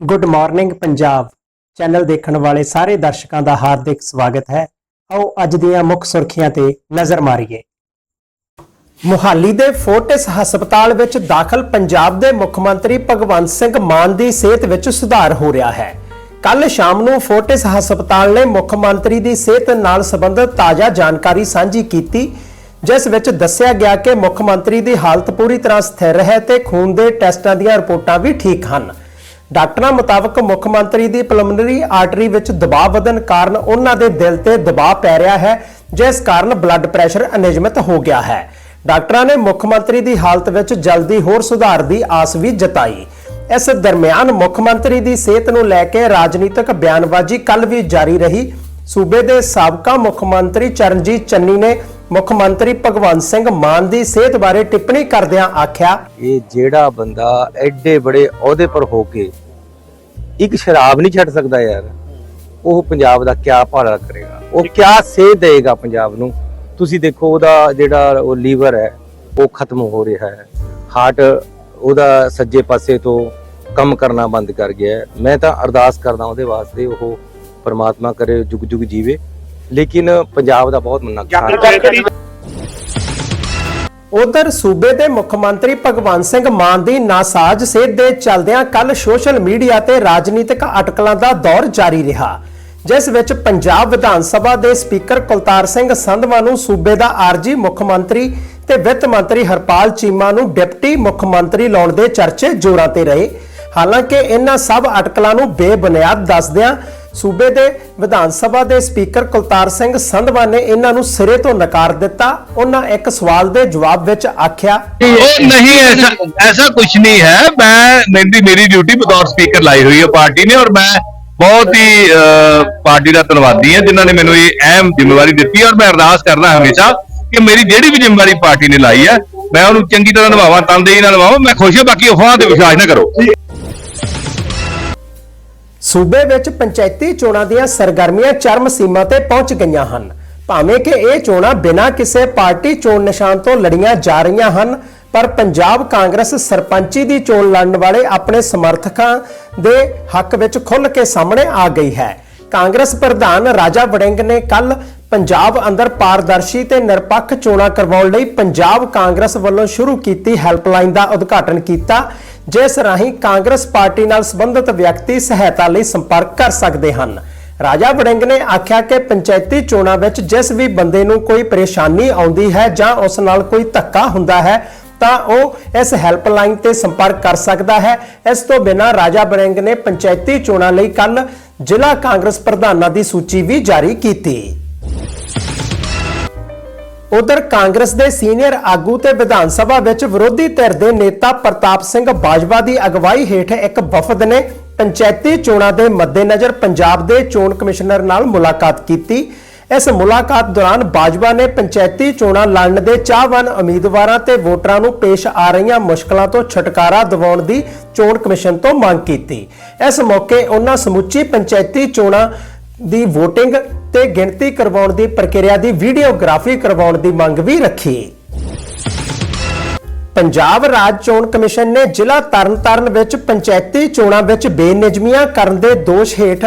Good morning Punjab channel ਦੇਖਣ ਵਾਲੇ ਸਾਰੇ ਦਰਸ਼ਕਾਂ ਦਾ ਹਾਰਦਿਕ ਸਵਾਗਤ ਹੈ। ਆਓ ਅੱਜ ਦੀਆਂ ਮੁੱਖ ਸੁਰਖੀਆਂ ਤੇ ਨਜ਼ਰ ਮਾਰੀਏ। ਮੁਹਾਲੀ ਦੇ ਫੋਰਟਿਸ ਹਸਪਤਾਲ ਵਿੱਚ ਦਾਖਲ ਪੰਜਾਬ ਦੇ ਮੁੱਖ ਮੰਤਰੀ ਭਗਵੰਤ ਸਿੰਘ ਮਾਨ ਦੀ ਸਿਹਤ ਵਿੱਚ ਸੁਧਾਰ ਹੋ ਰਿਹਾ ਹੈ। ਕੱਲ ਸ਼ਾਮ ਨੂੰ ਫੋਰਟਿਸ ਹਸਪਤਾਲ ਨੇ ਮੁੱਖ ਮੰਤਰੀ ਦੀ ਸਿਹਤ ਨਾਲ ਸੰਬੰਧਿਤ ਤਾਜ਼ਾ ਜਾਣਕਾਰੀ ਸਾਂਝੀ ਕੀਤੀ, ਜਿਸ ਵਿੱਚ ਦੱਸਿਆ ਗਿਆ ਕਿ ਮੁੱਖ ਮੰਤਰੀ ਦੀ ਹਾਲਤ ਪੂਰੀ ਤਰ੍ਹਾਂ ਸਥਿਰ ਹੈ ਤੇ ਖੂਨ ਦੇ ਟੈਸਟਾਂ ਦੀਆਂ ਰਿਪੋਰਟਾਂ ਵੀ ਠੀਕ ਹਨ। ਡਾਕਟਰਾਂ ਮੁਤਾਬਕ ਮੁੱਖ ਮੰਤਰੀ ਦੀ ਪਲਮਨਰੀ ਆਰਟਰੀ ਵਿੱਚ ਦਬਾਅ ਵਧਣ ਕਾਰਨ ਉਹਨਾਂ ਦੇ ਦਿਲ ਤੇ ਦਬਾਅ ਪੈ ਰਿਹਾ ਹੈ, ਜਿਸ ਕਾਰਨ ਬਲੱਡ ਪ੍ਰੈਸ਼ਰ ਅਨਿਯਮਿਤ ਹੋ ਗਿਆ ਹੈ। ਡਾਕਟਰਾਂ ਨੇ ਮੁੱਖ ਮੰਤਰੀ ਦੀ ਹਾਲਤ ਵਿੱਚ ਜਲਦੀ ਹੋਰ ਸੁਧਾਰ ਦੀ ਆਸ ਵੀ ਜਤਾਈ। ਇਸ ਦਰਮਿਆਨ ਮੁੱਖ ਮੰਤਰੀ ਦੀ ਸਿਹਤ ਨੂੰ ਲੈ ਕੇ ਰਾਜਨੀਤਿਕ ਬਿਆਨਬਾਜ਼ੀ ਕੱਲ ਵੀ ਜਾਰੀ ਰਹੀ। ਸੂਬੇ ਦੇ ਸਾਬਕਾ ਮੁੱਖ ਮੰਤਰੀ ਚਰਨਜੀਤ ਚੰਨੀ ਨੇ ਮੁੱਖ ਮੰਤਰੀ ਭਗਵੰਤ ਸਿੰਘ ਮਾਨ ਦੀ ਸਿਹਤ ਬਾਰੇ ਟਿੱਪਣੀ ਕਰਦਿਆਂ ਆਖਿਆ, ਇਹ ਜਿਹੜਾ ਬੰਦਾ ਐਡੇ ਬੜੇ ਅਹੁਦੇ ਪਰ ਹੋ ਕੇ ਇੱਕ ਸ਼ਰਾਬ ਨਹੀਂ ਛੱਡ ਸਕਦਾ ਯਾਰ, ਉਹ ਪੰਜਾਬ ਦਾ ਕਿਆ ਭਾਲਾ ਕਰੇਗਾ? ਉਹ ਕਿਆ ਸੇਧ ਦੇਗਾ ਪੰਜਾਬ ਨੂੰ? ਤੁਸੀਂ ਦੇਖੋ ਉਹਦਾ ਜਿਹੜਾ ਉਹ ਲੀਵਰ ਹੈ, ਉਹ ਖਤਮ ਹੋ ਰਿਹਾ ਹੈ। ਹਾਰਟ ਉਹਦਾ ਸੱਜੇ ਪਾਸੇ ਤੋਂ ਕੰਮ ਕਰਨਾ ਬੰਦ ਕਰ ਗਿਆ ਮੈਂ ਤਾਂ ਅਰਦਾਸ ਕਰਦਾ ਉਹਦੇ ਵਾਸਤੇ ਉਹ ਪਰਮਾਤਮਾ ਕਰੇ, ਜੁਗ ਜੁਗ ਜੀਵੇ। ਲੇਕਿਨ ਪੰਜਾਬ ਦਾ ਬਹੁਤ ਨੁਕਸਾਨ ਉਧਰ ਸੂਬੇ ਦੇ ਮੁੱਖ ਮੰਤਰੀ ਭਗਵੰਤ ਸਿੰਘ ਮਾਨ ਦੀ ਨਾਸਾਜ ਸਿਹਤ ਦੇ ਚਲਦਿਆਂ ਕੱਲ ਸੋਸ਼ਲ ਮੀਡੀਆ ਤੇ ਰਾਜਨੀਤਿਕ ਅਟਕਲਾਂ ਦਾ ਦੌਰ ਜਾਰੀ ਰਿਹਾ ਜਿਸ ਵਿੱਚ ਪੰਜਾਬ ਵਿਧਾਨ ਸਭਾ ਦੇ ਸਪੀਕਰ ਕੁਲਤਾਰ ਸਿੰਘ ਸੰਧਵਾ ਨੂੰ ਸੂਬੇ ਦਾ ਆਰਜੀ ਮੁੱਖ ਮੰਤਰੀ ਤੇ ਵਿੱਤ ਮੰਤਰੀ ਹਰਪਾਲ ਚੀਮਾ ਨੂੰ ਡਿਪਟੀ ਮੁੱਖ ਮੰਤਰੀ ਲਾਉਣ ਦੇ ਚਰਚੇ ਜ਼ੋਰਾਂ ਤੇ ਰਹੇ। ਹਾਲਾਂਕਿ ਇਹਨਾਂ ਸਭ ਅਟਕਲਾਂ ਨੂੰ ਬੇਬੁਨਿਆਦ ਦੱਸਦਿਆਂ ਸੂਬੇ ਦੇ ਵਿਧਾਨ ਸਭਾ ਦੇ ਸਪੀਕਰ ਕੁਲਤਾਰ ਸਿੰਘ ਸੰਧਵਾ ਨੇ ਇਹਨਾਂ ਨੂੰ ਸਿਰੇ ਤੋਂ ਨਕਾਰ ਦਿੱਤਾ। ਉਹਨਾਂ ਇੱਕ ਸਵਾਲ ਦੇ ਜਵਾਬ ਵਿੱਚ ਆਖਿਆ ਉਹ ਨਹੀਂ ਐਸਾ ਐਸਾ ਕੁਝ ਨਹੀਂ ਹੈ। ਮੈਂ ਮੇਰੀ ਮੇਰੀ ਡਿਊਟੀ ਬਤੌਰ ਸਪੀਕਰ ਲਾਈ ਹੋਈ ਹੈ ਪਾਰਟੀ ਨੇ ਔਰ ਮੈਂ ਬਹੁਤ ਹੀ ਅਹ, ਪਾਰਟੀ ਦਾ ਧੰਨਵਾਦੀ ਹਾਂ ਜਿਨ੍ਹਾਂ ਨੇ ਮੈਨੂੰ ਇਹ ਅਹਿਮ ਜ਼ਿੰਮੇਵਾਰੀ ਦਿੱਤੀ ਔਰ ਮੈਂ ਅਰਦਾਸ ਕਰਦਾ ਹਮੇਸ਼ਾ ਕਿ ਮੇਰੀ ਜਿਹੜੀ ਵੀ ਜ਼ਿੰਮੇਵਾਰੀ ਪਾਰਟੀ ਨੇ ਲਾਈ ਹੈ ਮੈਂ ਉਹਨੂੰ ਚੰਗੀ ਤਰ੍ਹਾਂ ਨਿਭਾਵਾਂ ਤਨਦੇਹੀ ਨਾਲ ਨਿਭਾਵਾਂ ਮੈਂ ਖੁਸ਼ ਹਾਂ ਬਾਕੀ ਅਫਵਾਹਾਂ ਤੇ ਵਿਸ਼ਵਾਸ ਨਾ ਕਰੋ। ਸੂਬੇ ਵਿੱਚ ਪੰਚਾਇਤੀ ਚੋਣਾਂ ਦੀਆਂ ਸਰਗਰਮੀਆਂ ਚਰਮ ਸੀਮਾ ਤੇ ਪਹੁੰਚ ਗਈਆਂ ਹਨ। ਭਾਵੇਂ ਕਿ ਇਹ ਚੋਣਾਂ ਬਿਨਾਂ ਕਿਸੇ ਪਾਰਟੀ ਚੋਣ ਨਿਸ਼ਾਨ ਤੋਂ ਲੜੀਆਂ ਜਾ ਰਹੀਆਂ ਹਨ, ਪਰ ਪੰਜਾਬ ਕਾਂਗਰਸ ਸਰਪੰਚੀ ਦੀ ਚੋਣ ਲੜਨ ਵਾਲੇ ਆਪਣੇ ਸਮਰਥਕਾਂ ਦੇ ਹੱਕ ਵਿੱਚ ਖੁੱਲ੍ਹ ਕੇ ਸਾਹਮਣੇ ਆ ਗਈ ਹੈ। ਕਾਂਗਰਸ ਪ੍ਰਧਾਨ ਰਾਜਾ ਵੜਿੰਗ ਨੇ ਕੱਲ ਪੰਜਾਬ ਅੰਦਰ ਪਾਰਦਰਸ਼ੀ ਤੇ ਨਿਰਪੱਖ ਚੋਣਾਂ ਕਰਵਾਉਣ ਲਈ ਪੰਜਾਬ ਕਾਂਗਰਸ ਵੱਲੋਂ ਸ਼ੁਰੂ ਕੀਤੀ ਹੈਲਪਲਾਈਨ ਦਾ ਉਦਘਾਟਨ ਕੀਤਾ, ਜਿਸ ਰਾਹੀਂ ਕਾਂਗਰਸ ਪਾਰਟੀ ਨਾਲ ਸੰਬੰਧਿਤ ਵਿਅਕਤੀ ਸਹਾਇਤਾ ਲਈ ਸੰਪਰਕ ਕਰ ਸਕਦੇ ਹਨ। ਰਾਜਾ ਵੜਿੰਗ ਨੇ ਆਖਿਆ ਕਿ ਪੰਚਾਇਤੀ ਚੋਣਾਂ ਵਿੱਚ ਜਿਸ ਵੀ ਬੰਦੇ ਨੂੰ ਕੋਈ ਪਰੇਸ਼ਾਨੀ ਆਉਂਦੀ ਹੈ ਜਾਂ ਉਸ ਨਾਲ ਕੋਈ ਧੱਕਾ ਹੁੰਦਾ ਹੈ, ਤਾਂ ਉਹ ਇਸ ਹੈਲਪਲਾਈਨ ਤੇ ਸੰਪਰਕ ਕਰ ਸਕਦਾ ਹੈ। ਇਸ ਤੋਂ ਬਿਨਾਂ ਰਾਜਾ ਵੜਿੰਗ ਨੇ ਪੰਚਾਇਤੀ ਚੋਣਾਂ ਲਈ ਕੱਲ ਜ਼ਿਲ੍ਹਾ ਕਾਂਗਰਸ ਪ੍ਰਧਾਨਾਂ ਦੀ ਸੂਚੀ ਵੀ ਜਾਰੀ ਕੀਤੀ। ਉਧਰ ਕਾਂਗਰਸ ਦੇ ਸੀਨੀਅਰ ਆਗੂ ਤੇ ਵਿਧਾਨ ਸਭਾ ਵਿੱਚ ਵਿਰੋਧੀ ਧਿਰ ਦੇ ਨੇਤਾ ਪ੍ਰਤਾਪ ਸਿੰਘ ਬਾਜਵਾ ਦੀ ਅਗਵਾਈ ਹੇਠ ਇੱਕ ਵਫਦ ਨੇ ਪੰਚਾਇਤੀ ਚੋਣਾਂ ਦੇ ਮੱਦੇਨਜ਼ਰ ਪੰਜਾਬ ਦੇ ਚੋਣ ਕਮਿਸ਼ਨਰ ਨਾਲ ਮੁਲਾਕਾਤ ਕੀਤੀ। ਇਸ ਮੁਲਾਕਾਤ ਦੌਰਾਨ ਬਾਜਵਾ ਨੇ ਪੰਚਾਇਤੀ ਚੋਣਾਂ ਲੜਨ ਦੇ ਚਾਹਵਾਨ ਉਮੀਦਵਾਰਾਂ ਤੇ ਵੋਟਰਾਂ ਨੂੰ ਪੇਸ਼ ਆ ਰਹੀਆਂ ਮੁਸ਼ਕਲਾਂ ਤੋਂ ਛੁਟਕਾਰਾ ਦਿਵਾਉਣ ਦੀ ਚੋਣ ਕਮਿਸ਼ਨ ਤੋਂ ਮੰਗ ਕੀਤੀ। ਇਸ ਮੌਕੇ ਉਹਨਾਂ ਸਮੁੱਚੀ ਪੰਚਾਇਤੀ ਚੋਣਾਂ ਦੀ VOTING ਤੇ ਗਿਣਤੀ ਕਰਵਾਉਣ ਦੀ ਪ੍ਰਕਿਰਿਆ ਦੀ ਵੀਡੀਓਗ੍ਰਾਫੀ ਕਰਵਾਉਣ ਦੀ ਮੰਗ ਵੀ ਰੱਖੀ। ਪੰਜਾਬ ਰਾਜ ਚੋਣ ਕਮਿਸ਼ਨ ਨੇ ਜ਼ਿਲ੍ਹਾ ਤਰਨਤਾਰਨ ਵਿੱਚ ਪੰਚਾਇਤੀ ਚੋਣਾਂ ਵਿੱਚ ਬੇਨਿਯਮੀਆਂ ਕਰਨ ਦੇ ਦੋਸ਼ ਹੇਠ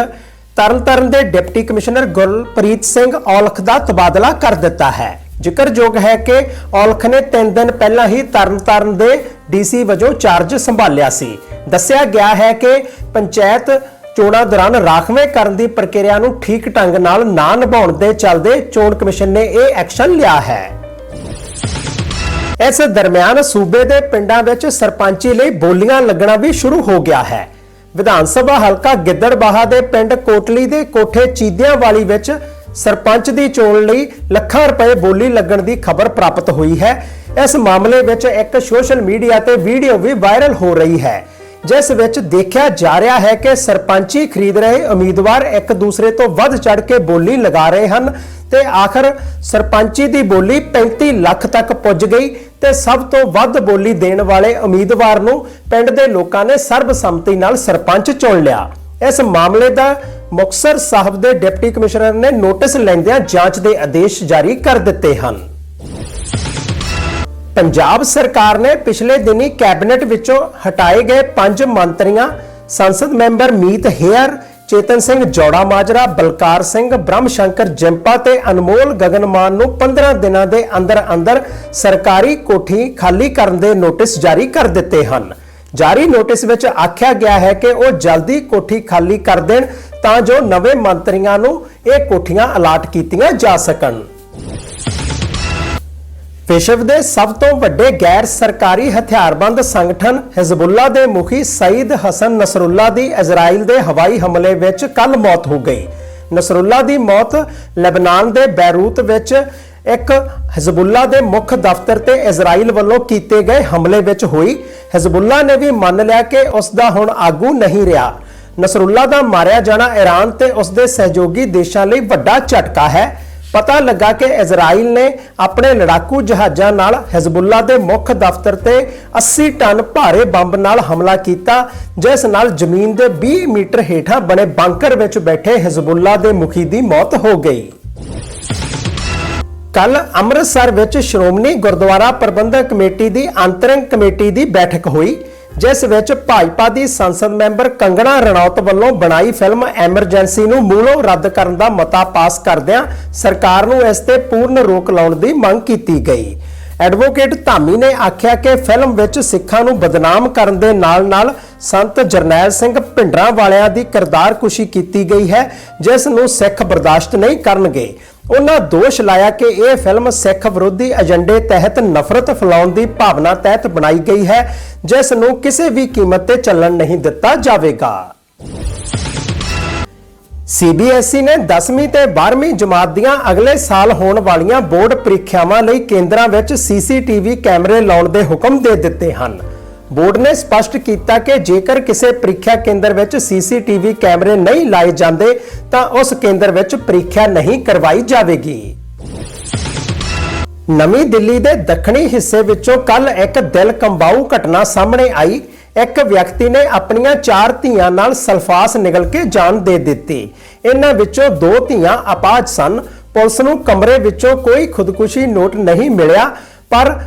ਤਰਨਤਾਰਨ ਦੇ ਡਿਪਟੀ ਕਮਿਸ਼ਨਰ ਗੁਰਪ੍ਰੀਤ ਸਿੰਘ ਔਲਖ ਦਾ ਤਬਾਦਲਾ ਕਰ ਦਿੱਤਾ ਹੈ। ਜ਼ਿਕਰਯੋਗ ਹੈ ਕਿ ਔਲਖ ਨੇ 3 ਦਿਨ ਪਹਿਲਾਂ ਹੀ ਤਰਨਤਾਰਨ ਦੇ ਡੀਸੀ ਵਜੋਂ ਚਾਰਜ ਸੰਭਾਲਿਆ ਸੀ। ਦੱਸਿਆ ਗਿਆ ਹੈ ਕਿ ਪੰਚਾਇਤ ਚੋਣਾਂ ਦੌਰਾਨ ਰਾਖਵੇਂ ਕਰਨ ਦੀ ਪ੍ਰਕਿਰਿਆ ਨੂੰ ਠੀਕ ਢੰਗ ਨਾਲ ਨਾ ਨਿਭਾਉਣ ਦੇ ਚੱਲਦੇ ਚੋਣ ਕਮਿਸ਼ਨ ਨੇ ਇਹ ਐਕਸ਼ਨ ਲਿਆ ਹੈ। ਇਸ ਦਰਮਿਆਨ ਸੂਬੇ ਦੇ ਪਿੰਡਾਂ ਵਿੱਚ ਸਰਪੰਚੀ ਲਈ ਬੋਲੀਆਂ ਲੱਗਣਾ ਵੀ ਸ਼ੁਰੂ ਹੋ ਗਿਆ ਹੈ। ਵਿਧਾਨ ਸਭਾ ਹਲਕਾ ਗਿੱਦੜਬਾਹਾ ਦੇ ਪਿੰਡ ਕੋਟਲੀ ਦੇ ਕੋਠੇ ਚੀਦਿਆਂ ਵਾਲੀ ਵਿੱਚ ਸਰਪੰਚ ਦੀ ਚੋਣ ਲਈ ਲੱਖਾਂ ਰੁਪਏ ਬੋਲੀ ਲੱਗਣ ਦੀ ਖਬਰ ਪ੍ਰਾਪਤ ਹੋਈ ਹੈ। ਇਸ ਮਾਮਲੇ ਵਿੱਚ ਇੱਕ ਸੋਸ਼ਲ ਮੀਡੀਆ ਤੇ ਵੀਡੀਓ ਵੀ ਵਾਇਰਲ ਹੋ ਰਹੀ ਹੈ। ਜਿਸ ਵਿੱਚ ਦੇਖਿਆ ਜਾ ਰਿਹਾ ਹੈ ਕਿ ਸਰਪੰਚੀ ਖਰੀਦ ਰਹੇ ਉਮੀਦਵਾਰ ਇੱਕ ਦੂਸਰੇ ਤੋਂ ਵੱਧ ਚੜ ਕੇ ਬੋਲੀ ਲਗਾ ਰਹੇ ਹਨ ਤੇ ਆਖਰ ਸਰਪੰਚੀ ਦੀ ਬੋਲੀ 35 ਲੱਖ ਤੱਕ ਪੁੱਜ ਗਈ ਤੇ ਸਭ ਤੋਂ ਵੱਧ ਬੋਲੀ ਦੇਣ ਵਾਲੇ ਉਮੀਦਵਾਰ ਨੂੰ ਪਿੰਡ ਦੇ ਲੋਕਾਂ ਨੇ ਸਰਬਸੰਮਤੀ ਨਾਲ ਸਰਪੰਚ ਚੁਣ ਲਿਆ। ਇਸ ਮਾਮਲੇ ਦਾ ਮੁਕਤਸਰ ਸਾਹਿਬ ਦੇ ਡਿਪਟੀ ਕਮਿਸ਼ਨਰ ਨੇ ਨੋਟਿਸ ਲੈਂਦਿਆਂ ਜਾਂਚ ਦੇ ਆਦੇਸ਼ ਜਾਰੀ ਕਰ ਦਿੱਤੇ ਹਨ। ਪੰਜਾਬ ਸਰਕਾਰ ਨੇ ਪਿਛਲੇ ਦਿਨੀ ਕੈਬਨਿਟ ਵਿੱਚੋਂ ਹਟਾਏ ਗਏ ਪੰਜ ਮੰਤਰੀਆਂ, ਸੰਸਦ ਮੈਂਬਰ ਮੀਤ ਹੇਅਰ, ਚੇਤਨ ਸਿੰਘ ਜੋੜਾ ਮਾਜਰਾ, ਬਲਕਾਰ ਸਿੰਘ ਬ੍ਰਹਮ ਸ਼ੰਕਰ ਜਿੰਪਾ ਤੇ ਅਨਮੋਲ ਗਗਨਮਾਨ ਨੂੰ 15 ਦਿਨਾਂ ਦੇ ਅੰਦਰ ਅੰਦਰ ਸਰਕਾਰੀ ਕੋਠੀ ਖਾਲੀ ਕਰਨ ਦੇ ਨੋਟਿਸ ਜਾਰੀ ਕਰ ਦਿੱਤੇ ਹਨ। ਜਾਰੀ ਨੋਟਿਸ ਵਿੱਚ ਆਖਿਆ ਗਿਆ ਹੈ ਕਿ ਉਹ ਜਲਦੀ ਕੋਠੀ ਖਾਲੀ ਕਰ ਦੇਣ ਤਾਂ ਜੋ ਨਵੇਂ ਮੰਤਰੀਆਂ ਨੂੰ ਇਹ ਕੋਠੀਆਂ ਅਲਾਟ ਕੀਤੀਆਂ ਜਾ ਸਕਣ। ਵਿਸ਼ਵ ਦੇ ਸਭ ਤੋਂ ਵੱਡੇ ਗੈਰ ਸਰਕਾਰੀ ਹਥਿਆਰਬੰਦ ਸੰਗਠਨ ਹਿਜ਼ਬੁੱਲਾ ਦੇ ਮੁਖੀ ਸਈਦ ਹਸਨ ਨਸਰੁੱਲਾ ਦੀ ਇਜ਼ਰਾਈਲ ਦੇ ਹਵਾਈ ਹਮਲੇ ਵਿੱਚ ਕੱਲ ਮੌਤ ਹੋ ਗਈ। ਨਸਰੁੱਲਾ ਦੀ ਮੌਤ ਲੈਬਨਾਨ ਦੇ ਬੈਰੂਤ ਵਿੱਚ ਇੱਕ ਹਿਜ਼ਬੁੱਲਾ ਦੇ ਮੁੱਖ ਦਫ਼ਤਰ ਤੇ ਇਜ਼ਰਾਈਲ ਵੱਲੋਂ ਕੀਤੇ ਗਏ ਹਮਲੇ ਵਿੱਚ ਹੋਈ। ਹਿਜ਼ਬੁੱਲਾ ਨੇ ਵੀ ਮੰਨ ਲਿਆ ਕਿ ਉਸ ਦਾ ਹੁਣ ਆਗੂ ਨਹੀਂ ਰਿਹਾ। ਨਸਰੁੱਲਾ ਦਾ ਮਾਰਿਆ ਜਾਣਾ ਈਰਾਨ ਤੇ ਉਸ ਦੇ ਸਹਿਯੋਗੀ ਦੇਸ਼ਾਂ ਲਈ ਵੱਡਾ ਝਟਕਾ ਹੈ। ਪਤਾ ਲੱਗਾ ਕਿ ਇਜ਼ਰਾਈਲ ਨੇ ਆਪਣੇ ਲੜਾਕੂ ਜਹਾਜ਼ਾਂ ਨਾਲ ਹਿਜ਼ਬੁੱਲਾ ਦੇ ਮੁੱਖ ਦਫ਼ਤਰ ਤੇ 80 ਟਨ ਭਾਰੇ ਬੰਬ ਨਾਲ ਹਮਲਾ ਕੀਤਾ, ਜਿਸ ਨਾਲ ਜ਼ਮੀਨ ਦੇ 20 ਮੀਟਰ ਹੇਠਾਂ ਬਣੇ ਬੰਕਰ ਵਿੱਚ ਬੈਠੇ ਹਿਜ਼ਬੁੱਲਾ ਦੇ ਮੁਖੀ ਦੀ ਮੌਤ ਹੋ ਗਈ। ਕੱਲ ਅੰਮ੍ਰਿਤਸਰ ਵਿੱਚ ਸ਼੍ਰੋਮਣੀ ਗੁਰਦੁਆਰਾ ਪ੍ਰਬੰਧਕ ਕਮੇਟੀ ਦੀ ਅੰਤਰਿੰਗ ਕਮੇਟੀ ਦੀ ਬੈਠਕ ਹੋਈ ਜਿਸ ਵਿੱਚ ਭਾਜਪਾ ਦੀ ਸੰਸਦ ਮੈਂਬਰ ਕੰਗਣਾ ਰਣੌਤ ਵੱਲੋਂ ਬਣਾਈ ਫਿਲਮ ਐਮਰਜੈਂਸੀ ਨੂੰ ਮੂਲੋਂ ਰੱਦ ਕਰਨ ਦਾ ਮਤਾ ਪਾਸ ਕਰਦਿਆਂ ਸਰਕਾਰ ਨੂੰ ਇਸ ਤੇ ਪੂਰਨ ਰੋਕ ਲਾਉਣ ਦੀ ਮੰਗ ਕੀਤੀ ਗਈ। ਐਡਵੋਕੇਟ ਧਾਮੀ ਨੇ ਆਖਿਆ ਕਿ ਫਿਲਮ ਵਿੱਚ ਸਿੱਖਾਂ ਨੂੰ ਬਦਨਾਮ ਕਰਨ ਦੇ ਨਾਲ-ਨਾਲ ਸੰਤ ਜਰਨੈਲ ਸਿੰਘ ਭਿੰਡਰਾਂ ਵਾਲਿਆਂ ਦੀ ਕਿਰਦਾਰਕੁਸ਼ੀ ਕੀਤੀ ਗਈ ਹੈ, ਜਿਸ ਨੂੰ ਸਿੱਖ ਬਰਦਾਸ਼ਤ ਨਹੀਂ ਕਰਨਗੇ। ਉਹਨਾਂ ਦੋਸ਼ ਲਾਇਆ ਕਿ ਇਹ ਫਿਲਮ ਸਿੱਖ ਵਿਰੋਧੀ ਏਜੰਡੇ ਤਹਿਤ ਨਫ਼ਰਤ ਫੈਲਾਉਣ ਦੀ ਭਾਵਨਾ ਤਹਿਤ ਬਣਾਈ ਗਈ ਹੈ, ਜਿਸ ਨੂੰ ਕਿਸੇ ਵੀ ਕੀਮਤ ਤੇ ਚੱਲਣ ਨਹੀਂ ਦਿੱਤਾ ਜਾਵੇਗਾ। ਸੀਬੀਐਸਈ ਨੇ 10ਵੀਂ ਤੇ 12ਵੀਂ ਜਮਾਤ ਦੀਆਂ ਅਗਲੇ ਸਾਲ ਹੋਣ ਵਾਲੀਆਂ ਬੋਰਡ ਪ੍ਰੀਖਿਆਵਾਂ ਲਈ ਕੇਂਦਰਾਂ ਵਿੱਚ ਸੀਸੀਟੀਵੀ ਕੈਮਰੇ ਲਾਉਣ ਦੇ ਹੁਕਮ ਦੇ ਦਿੱਤੇ ਹਨ। ਬੋਰਡ ਨੇ ਸਪਸ਼ਟ ਕੀਤਾ ਕਿ ਜੇਕਰ ਕਿਸੇ ਪ੍ਰੀਖਿਆ ਕੇਂਦਰ ਵਿੱਚ ਸੀਸੀਟੀਵੀ ਕੈਮਰੇ ਨਹੀਂ ਲਾਏ ਜਾਂਦੇ, ਤਾਂ ਉਸ ਕੇਂਦਰ ਵਿੱਚ ਪ੍ਰੀਖਿਆ ਨਹੀਂ ਕਰਵਾਈ ਜਾਵੇਗੀ। ਨਵੀਂ ਦਿੱਲੀ ਦੇ ਦੱਖਣੀ ਹਿੱਸੇ ਵਿੱਚੋਂ ਕੱਲ ਇੱਕ ਦਿਲ ਕੰਬਾਊ ਘਟਨਾ ਸਾਹਮਣੇ ਆਈ। ਇੱਕ ਵਿਅਕਤੀ ਨੇ ਆਪਣੀਆਂ ਚਾਰ ਧੀਆਂ ਨਾਲ ਸਲਫਾਸ ਨਿਗਲ ਕੇ ਜਾਨ ਦੇ ਦਿੱਤੀ। ਇਹਨਾਂ ਵਿੱਚੋਂ ਦੋ ਧੀਆਂ ਅਪਾਹਜ ਸਨ। ਪੁਲਿਸ ਨੂੰ ਕਮਰੇ ਵਿੱਚੋਂ ਕੋਈ ਖੁਦਕੁਸ਼ੀ ਨੋਟ ਨਹੀਂ ਮਿਲਿਆ, ਪਰ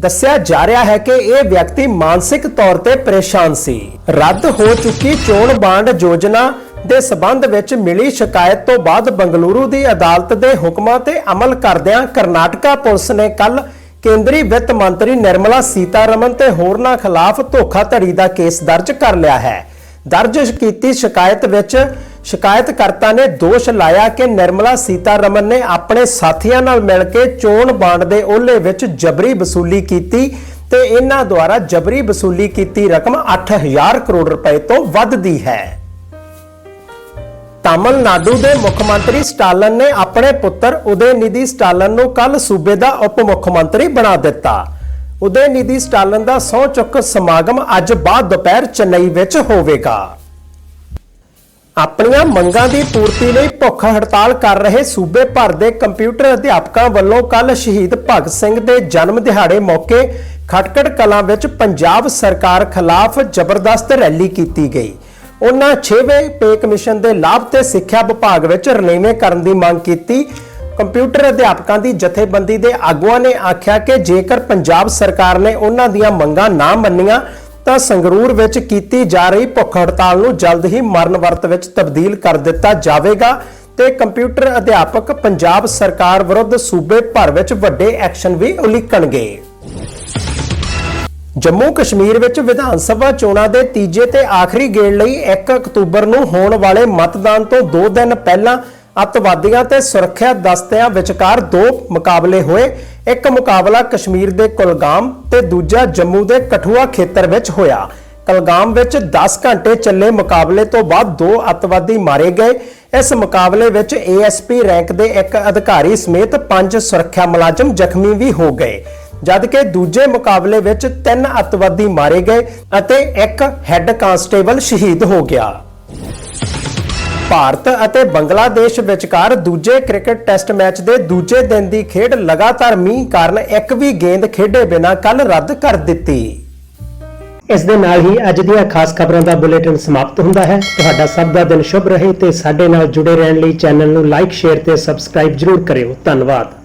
ਦੱਸਿਆ ਜਾ ਰਿਹਾ ਹੈ ਕਿ ਇਹ ਵਿਅਕਤੀ ਮਾਨਸਿਕ ਤੌਰ ਤੇ ਪਰੇਸ਼ਾਨ ਸੀ। ਰੱਦ ਹੋ ਚੁੱਕੀ ਚੋਣ ਬਾਂਡ ਯੋਜਨਾ ਦੇ ਸਬੰਧ ਵਿੱਚ ਮਿਲੀ ਸ਼ਿਕਾਇਤ ਤੋਂ ਬਾਅਦ ਬੰਗਲੁਰੂ ਦੀ ਅਦਾਲਤ ਦੇ ਹੁਕਮਾਂ ਤੇ ਅਮਲ ਕਰਦਿਆਂ ਕਰਨਾਟਕਾ ਪੁਲਿਸ ਨੇ ਕੱਲ ਕੇਂਦਰੀ ਵਿੱਤ ਮੰਤਰੀ ਨਿਰਮਲਾ ਸੀਤਾਰਮਨ ਤੇ ਹੋਰਨਾਂ ਖਿਲਾਫ ਧੋਖਾਧੜੀ ਦਾ ਕੇਸ ਦਰਜ ਕਰ ਲਿਆ ਹੈ। ਦਰਜ ਕੀਤੀ ਸ਼ਿਕਾਇਤ ਵਿੱਚ ਸ਼ਿਕਾਇਤਕਰਤਾ ਨੇ ਦੋਸ਼ ਲਾਇਆ ਕਿ ਨਿਰਮਲਾ ਸੀਤਾਰਮਨ ਨੇ ਆਪਣੇ ਸਾਥੀਆਂ ਨਾਲ ਮਿਲ ਕੇ ਚੋਣ ਬਾਂਡ ਦੇ ਓਹਲੇ ਵਿੱਚ ਜਬਰੀ ਵਸੂਲੀ ਕੀਤੀ ਤੇ ਇਹਨਾਂ ਦੁਆਰਾ ਜਬਰੀ ਵਸੂਲੀ ਕੀਤੀ ਰਕਮ 8000 ਕਰੋੜ ਰੁਪਏ ਤੋਂ ਵੱਧ ਦੀ ਹੈ। ਤਾਮਿਲਨਾਡੂ ਦੇ ਮੁੱਖ ਮੰਤਰੀ ਸਟਾਲਨ ਨੇ ਆਪਣੇ ਪੁੱਤਰ ਉਦੈਨਿਧੀ ਸਟਾਲਨ ਨੂੰ ਕੱਲ ਸੂਬੇ ਦਾ ਉਪ ਮੁੱਖ ਮੰਤਰੀ ਬਣਾ ਦਿੱਤਾ। ਉਦੈਨਿਧੀ ਸਟਾਲਨ ਦਾ ਸਹੁੰ ਚੁੱਕ ਸਮਾਗਮ ਅੱਜ ਬਾਅਦ ਦੁਪਹਿਰ ਚੇਨਈ ਵਿੱਚ ਹੋਵੇਗਾ। ਆਪਣੀਆਂ ਮੰਗਾਂ ਦੀ ਪੂਰਤੀ ਲਈ ਭੁੱਖ ਹੜਤਾਲ ਕਰ ਰਹੇ ਸੂਬੇ ਭਰ ਦੇ ਕੰਪਿਊਟਰ ਅਧਿਆਪਕਾਂ ਵੱਲੋਂ ਕੱਲ ਸ਼ਹੀਦ ਭਗਤ ਸਿੰਘ ਦੇ ਜਨਮ ਦਿਹਾੜੇ ਮੌਕੇ ਖਟਕੜ ਕਲਾਂ ਵਿੱਚ ਪੰਜਾਬ ਸਰਕਾਰ ਖਿਲਾਫ ਜ਼ਬਰਦਸਤ ਰੈਲੀ ਕੀਤੀ ਗਈ। ਉਹਨਾਂ 6ਵੇਂ ਪੇ ਕਮਿਸ਼ਨ ਦੇ ਲਾਭ ਤੇ ਸਿੱਖਿਆ ਵਿਭਾਗ ਵਿੱਚ ਰਲੇਵੇਂ ਕਰਨ ਦੀ ਮੰਗ ਕੀਤੀ। ਕੰਪਿਊਟਰ ਅਧਿਆਪਕਾਂ ਦੀ ਜਥੇਬੰਦੀ ਦੇ ਆਗੂਆਂ ਨੇ ਆਖਿਆ ਕਿ ਜੇਕਰ ਪੰਜਾਬ ਸਰਕਾਰ ਨੇ ਉਹਨਾਂ ਦੀਆਂ ਮੰਗਾਂ ਨਾ ਮੰਨੀਆਂ ਤਾਂ ਸੰਗਰੂਰ ਵਿੱਚ ਕੀਤੀ ਜਾ ਰਹੀ ਭੁੱਖ ਹੜਤਾਲ ਨੂੰ ਜਲਦ ਹੀ ਮਰਨ ਵਰਤ ਵਿੱਚ ਤਬਦੀਲ ਕਰ ਦਿੱਤਾ ਜਾਵੇਗਾ ਤੇ ਕੰਪਿਊਟਰ ਅਧਿਆਪਕ ਪੰਜਾਬ ਸਰਕਾਰ ਵਿਰੁੱਧ ਸੂਬੇ ਭਰ ਵਿੱਚ ਵੱਡੇ ਐਕਸ਼ਨ ਵੀ ਉਲੀਕਣਗੇ। ਜੰਮੂ ਕਸ਼ਮੀਰ ਵਿੱਚ ਵਿਧਾਨ ਸਭਾ ਚੋਣਾਂ ਦੇ ਤੀਜੇ ਤੇ ਆਖਰੀ ਗੇੜ ਲਈ 1 ਅਕਤੂਬਰ ਨੂੰ ਹੋਣ ਵਾਲੇ ਮਤਦਾਨ ਤੋਂ 2 ਦਿਨ ਪਹਿਲਾਂ ਅੱਤਵਾਦੀਆਂ ਤੇ ਸੁਰੱਖਿਆ ਦਸਤਿਆਂ ਵਿਚਕਾਰ ਦੋ ਮੁਕਾਬਲੇ ਹੋਏ। ਇੱਕ ਮੁਕਾਬਲਾ ਕਸ਼ਮੀਰ ਦੇ ਕੁਲਗਾਮ ਤੇ ਦੂਜਾ ਜੰਮੂ ਦੇ ਕਠੂਆ ਖੇਤਰ ਵਿੱਚ ਹੋਇਆ। ਕੁਲਗਾਮ ਵਿੱਚ 10 ਘੰਟੇ ਚੱਲੇ ਮੁਕਾਬਲੇ ਤੋਂ ਬਾਅਦ ਦੋ ਅੱਤਵਾਦੀ ਮਾਰੇ ਗਏ। ਇਸ ਮੁਕਾਬਲੇ ਵਿੱਚ ਏਐਸਪੀ ਰੈਂਕ ਦੇ ਇੱਕ ਅਧਿਕਾਰੀ ਸਮੇਤ ਪੰਜ ਸੁਰੱਖਿਆ ਮੁਲਾਜ਼ਮ ਜ਼ਖਮੀ ਵੀ ਹੋ ਗਏ। ਜਦਕਿ ਦੂਜੇ ਮੁਕਾਬਲੇ ਵਿੱਚ ਤਿੰਨ ਅੱਤਵਾਦੀ ਮਾਰੇ ਗਏ ਅਤੇ ਇੱਕ ਹੈੱਡ ਕਾਂਸਟੇਬਲ ਸ਼ਹੀਦ ਹੋ ਗਿਆ। ਭਾਰਤ ਅਤੇ ਬੰਗਲਾਦੇਸ਼ ਵਿਚਕਾਰ ਦੂਜੇ ਕ੍ਰਿਕਟ ਟੈਸਟ ਮੈਚ ਦੇ ਦੂਜੇ ਦਿਨ ਦੀ ਖੇਡ ਲਗਾਤਾਰ ਮੀਂਹ ਕਾਰਨ ਇੱਕ ਵੀ ਗੇਂਦ ਖੇਡੇ ਬਿਨਾਂ ਕੱਲ ਰੱਦ ਕਰ ਦਿੱਤੀ। ਇਸ ਦੇ ਨਾਲ ਹੀ ਅੱਜ ਦੀਆਂ ਖਾਸ ਖਬਰਾਂ ਦਾ ਬੁਲੇਟਿਨ ਸਮਾਪਤ ਹੁੰਦਾ ਹੈ। ਤੁਹਾਡਾ ਸਭ ਦਾ ਦਿਨ ਸ਼ੁਭ ਰਹੇ ਤੇ ਸਾਡੇ ਨਾਲ ਜੁੜੇ ਰਹਿਣ ਲਈ ਚੈਨਲ ਨੂੰ ਲਾਈਕ, ਸ਼ੇਅਰ ਤੇ ਸਬਸਕ੍ਰਾਈਬ ਜਰੂਰ ਕਰਿਓ। ਧੰਨਵਾਦ।